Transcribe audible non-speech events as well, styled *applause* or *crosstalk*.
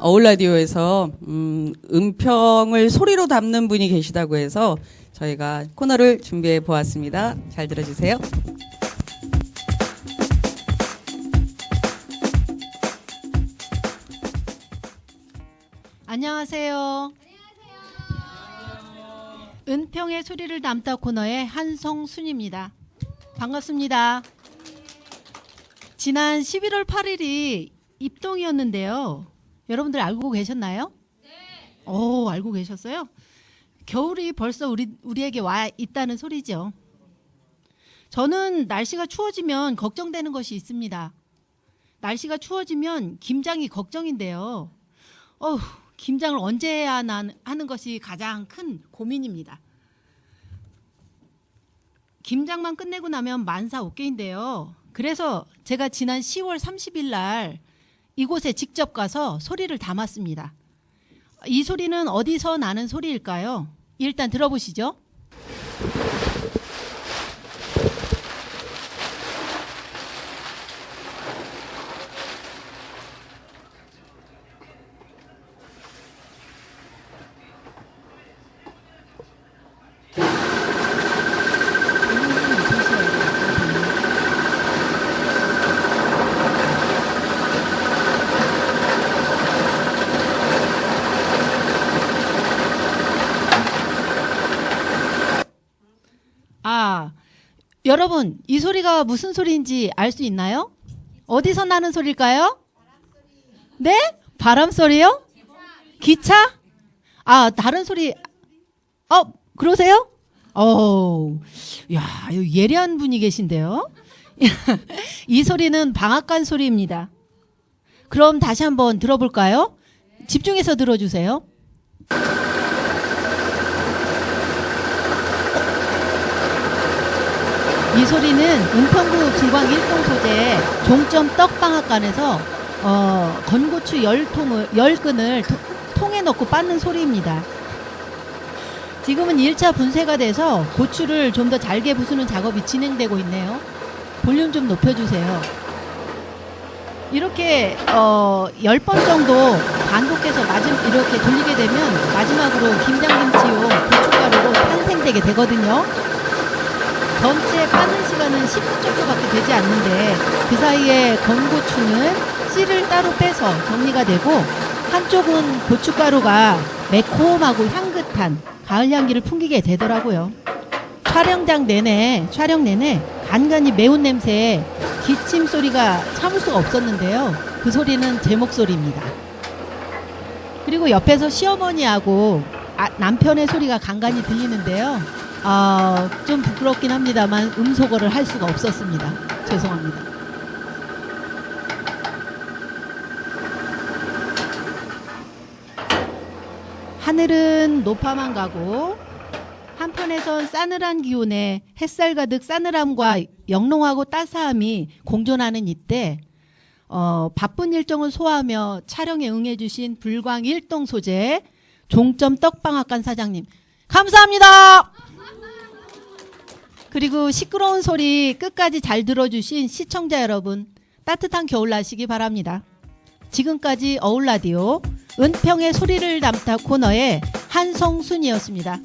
어울라디오에서 음, 음평을 소리로 담는 분이 계시다고 해서 저희가 코너를 준비해 보았습니다. 잘 들어주세요. 안녕하세요. 은평의 소리를 담다 코너의 한성순입니다. 반갑습니다. 지난 11월 8일이 입동이었는데요. 여러분들 알고 계셨나요? 네. 오, 알고 계셨어요? 겨울이 벌써 우리 우리에게 와 있다는 소리죠. 저는 날씨가 추워지면 걱정되는 것이 있습니다. 날씨가 추워지면 김장이 걱정인데요. 어휴, 김장을 언제 해야 하나 하는 것이 가장 큰 고민입니다. 김장만 끝내고 나면 만사 오케이인데요. 그래서 제가 지난 10월 30일 날 이곳에 직접 가서 소리를 담았습니다. 이 소리는 어디서 나는 소리일까요? 일단 들어보시죠. 아, 여러분, 이 소리가 무슨 소리인지 알 수 있나요? 어디서 나는 소리일까요? 네? 바람 소리요? 기차? 아, 다른 소리. 어, 그러세요? 어, 야, 예리한 분이 계신데요? *laughs* 이 소리는 방앗간 소리입니다. 그럼 다시 한번 들어볼까요? 집중해서 들어주세요. 이 소리는 은평구 지광 일동 소재 종점 떡방앗간에서 어, 건고추 열 통을 열 끈을 통- 통에 넣고 빻는 소리입니다. 지금은 1차 분쇄가 돼서 고추를 좀 더 잘게 부수는 작업이 진행되고 있네요. 볼륨 좀 높여주세요. 이렇게 어, 10번 정도 반복해서 마지, 이렇게 돌리게 되면 마지막으로 김장김치용 고춧가루로 탄생되게 되거든요. 전체 빠는 시간은 10분 정도밖에 되지 않는데 그 사이에 건고추는 씨를 따로 빼서 정리가 되고 한쪽은 고춧가루가 매콤하고 향긋한 가을 향기를 풍기게 되더라고요. 촬영장 내내 촬영 내내 간간히 매운 냄새에 기침 소리가 참을 수가 없었는데요. 그 소리는 제 목소리입니다. 그리고 옆에서 시어머니하고 아, 남편의 소리가 간간히 들리는데요. 아, 좀 부끄럽긴 합니다만 음소거를 할 수가 없었습니다. 죄송합니다. 하늘은 높아만 가고 한편에선 싸늘한 기온에 햇살 가득 싸늘함과 영롱하고 따스함이 공존하는 이때 어, 바쁜 일정을 소화하며 촬영에 응해주신 불광 일동 소재 종점 떡방앗간 사장님 감사합니다. 그리고 시끄러운 소리 끝까지 잘 들어주신 시청자 여러분 따뜻한 겨울 나시기 바랍니다. 지금까지 어울라디오 은평의 소리를 담다 코너의 한성순이었습니다.